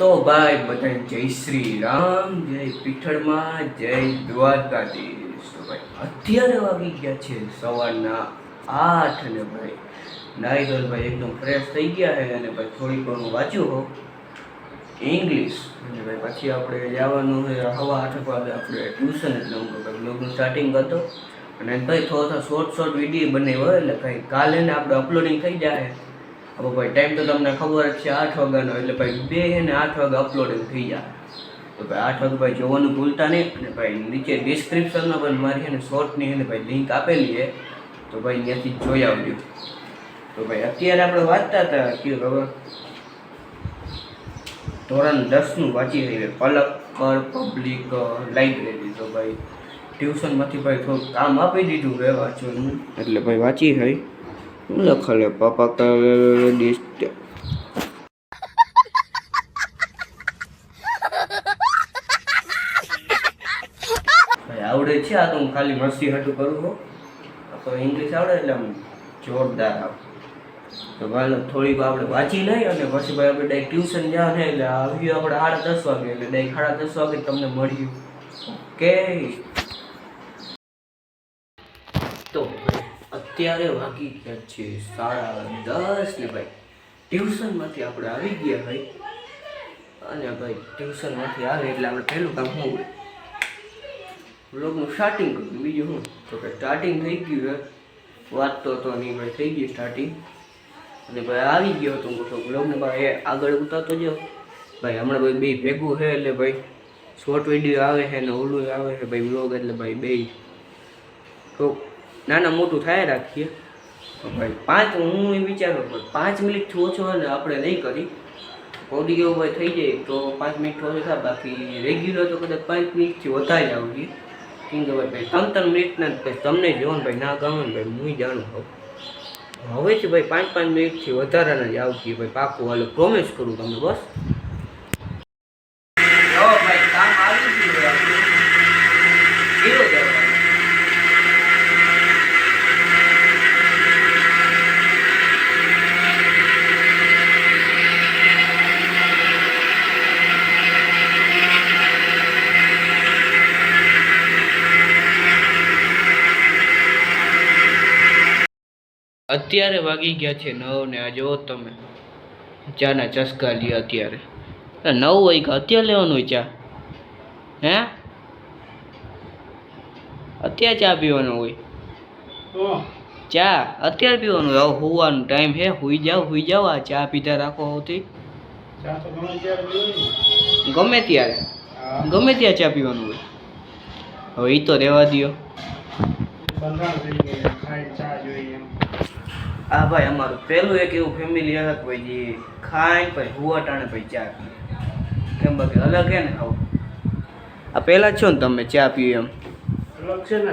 તો ભાઈ બધા જય શ્રી રામ, જય પીઠળમાં, જય દ્વારકાધીશ. તો ભાઈ અત્યારે વાગી ગયા છે સવારના આઠ ને ભાઈ નાઈ ધોઈ ભાઈ એકદમ ફ્રેશ થઈ ગયા છે અને ભાઈ થોડીક ઘણું વાંચ્યું હો ઇંગ્લિશ અને ભાઈ પછી આપણે જવાનું છે હવા આઠ વાગે આપણે ટ્યુશન એટલે હું ભાઈ બ્લોગનું સ્ટાર્ટિંગ હતો. અને ભાઈ થોડા શોર્ટ શોર્ટ વીડિયો બનાવ્યો એટલે ભાઈ કાલે ને આપણે અપલોડિંગ થઈ જાય. હવે ભાઈ ટાઈમ તો તમને ખબર જ છે, આઠ વાગ્યાનો, એટલે ભાઈ બે ને આઠ વાગે અપલોડિંગ થઈ જાય. તો ભાઈ આઠ વાગે ભાઈ જોવાનું ભૂલતા નહીં, અને ભાઈ નીચે ડિસ્ક્રિપ્શનમાં પણ મારી એને શોર્ટની એને ભાઈ લિંક આપેલી છે, તો ભાઈ ત્યાંથી જોઈ આવજો. તો ભાઈ અત્યારે આપણે વાંચતા હતા કે ખબર ધોરણ દસનું વાંચી રહી પલક કર પબ્લિક લાઇબ્રેરી તો ભાઈ ટ્યુશનમાંથી ભાઈ થોડુંક કામ આપી દીધું છે વાંચવાનું એટલે ભાઈ વાંચી શું લખેલું પાપા કરે ડિસ્ટ આવડે છે આ તો હું ખાલી મસ્તી હાટું કરું છું. તો ઇંગ્લિશ આવડે એટલે આમ જોરદાર આવ તો ભાઈ થોડીક આપણે વાંચી લઈએ અને પછી ભાઈ આપણે ડાયરેક્ટ ટ્યુશન જ્યાં છે એટલે આવ્યું આપણે સાડા દસ વાગે, એટલે ડાયરેક્ટ સાડા દસ વાગે તમને મળ્યું. ઓકે તો ભાઈ અત્યારે વાગી ગયા છે સાડા દસ ને ભાઈ. ટ્યુશનમાંથી આપણે આવી ગયા ભાઈ. અને ભાઈ, ટ્યુશનમાંથી આવે એટલે આપણે પહેલું કામ શું બ્લોગનું સ્ટાર્ટિંગ કર્યું બીજું શું? તો કે સ્ટાર્ટિંગ થઈ ગયું છે. તો હતો નહીં, ભાઈ, થઈ ગયું સ્ટાર્ટિંગ અને ભાઈ, આવી ગયો હતો મોટો બ્લોગને ભાઈ આગળ ઉતારતો જો ભાઈ, હમણાં ભાઈ બે ભેગું છે એટલે ભાઈ શોર્ટ વીડિયો આવે છે ને ઓલું આવે છે ભાઈ બ્લોગ એટલે ભાઈ, બે. તો નાના મોટું થાય રાખીએ. ભાઈ, પાંચ હું એ વિચારું પાંચ મિનિટથી ઓછો ને આપણે નહીં કરી. ઓડિયો ભાઈ થઈ જાય, તો પાંચ મિનિટ ઓછો થાય, બાકી રેગ્યુલર તો કદાચ પાંચ મિનિટથી વધારે જ આવીએ કેમ કે ભાઈ, ત્રણ ત્રણ મિનિટના પછી તમને ને ભાઈ, ના ગમે ને ભાઈ, હું જાણું હોઉં હવેથી ભાઈ, પાંચ પાંચ મિનિટથી વધારાના જ આવતી ભાઈ, પાકું હાલો પ્રોમિસ કરું તમને, બસ. ભાઈ, કામ આવી ગયું જીરો જવાનું અત્યારે વાગી ગયા છે નવ ને આ જુઓ તમે. ચાના ચસ્કા લ્યો અત્યારે. નવ વાગ્યા અત્યારે લેવાનું હોય ચા? હે? અત્યારે ચા પીવાનું હોય? ચા? અત્યારે પીવાનું હોય? હવે હોવાનો ટાઈમ હે. હુઈ જાઓ હુઈ જાઓ. આ ચા પીતા રાખો હોતી ગમે ત્યારે ગમે ત્યાં ચા પીવાનું હોય? હવે એ તો રહેવા આ ભાઈ અમારું પહેલું એક એવું ફેમિલી અલગ ભાઈ જે ખાઈને પછી હુવાટાણે પછી ચા પીએ. કેમ બાકી અલગ હે ને આવું. આ પહેલા છો ને તમે ચા પીએ એમ? છે ને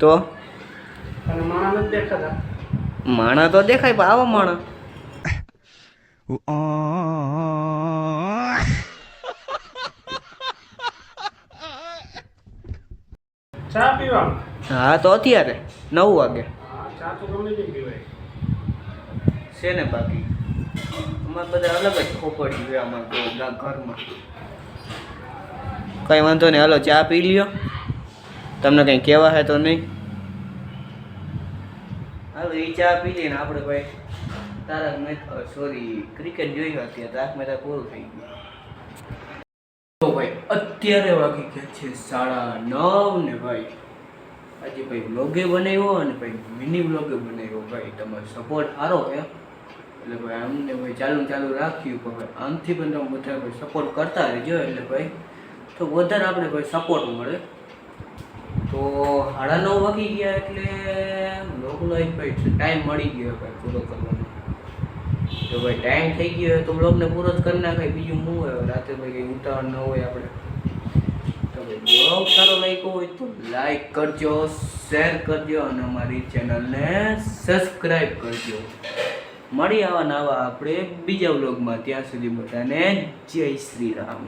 તો? માણા તો દેખાય પણ આવા માણા. ચા પીવા હા, તો અત્યારે નવ વાગે. છે ને બાકી? અમારે બધા અલગ જ ખોપડી છે અમારે ઘરમાં. કઈ વાંધો નહીં, હાલો, ચા પી લ્યો. તમને કંઈ કહેવા હે તો નહીં. હાલો, એ ચા પી લઈને આપણે ભાઈ તારક મહેતા સોરી ક્રિકેટ જોઈ હતી તારક મહેતા પૂરું થઈ ગયું. ભાઈ, અત્યારે વાગી ગયા છે સાડા નવ ને ભાઈ. આજે ભાઈ વ્લોગે બનાવ્યો અને ભાઈ મિની વ્લોગે બનાવ્યો. ભાઈ, તમારો સપોર્ટ સારો છે. એટલે ભાઈ અમને ભાઈ ચાલુ ચાલુ રાખ્યું. પણ ભાઈ આમથી પણ તમે બધા ભાઈ સપોર્ટ કરતા રહેજો. એટલે ભાઈ, તો વધારે આપણે ભાઈ સપોર્ટ મળે. તો સાડા નવ વાગી ગયા એટલે બ્લોગનો એક ભાઈ ટાઈમ મળી ગયો ભાઈ પૂરો કરવાનો. તો ભાઈ ટાઈમ થઈ ગયો તો બ્લોગને પૂરો જ કરી નાખાય. બીજું હું રાતે ભાઈ કંઈ ઉતાવળ ન હોય આપણે. તો ભાઈ બ્લોગ સારો લાગ્યો હોય તો લાઈક કરજો શેર કરજો અને અમારી ચેનલને સબસ્ક્રાઈબ કરજો. મળી આવા નવા આપણે બીજા વ્લોગમાં ત્યાં સુધી બધાને જય શ્રી રામ.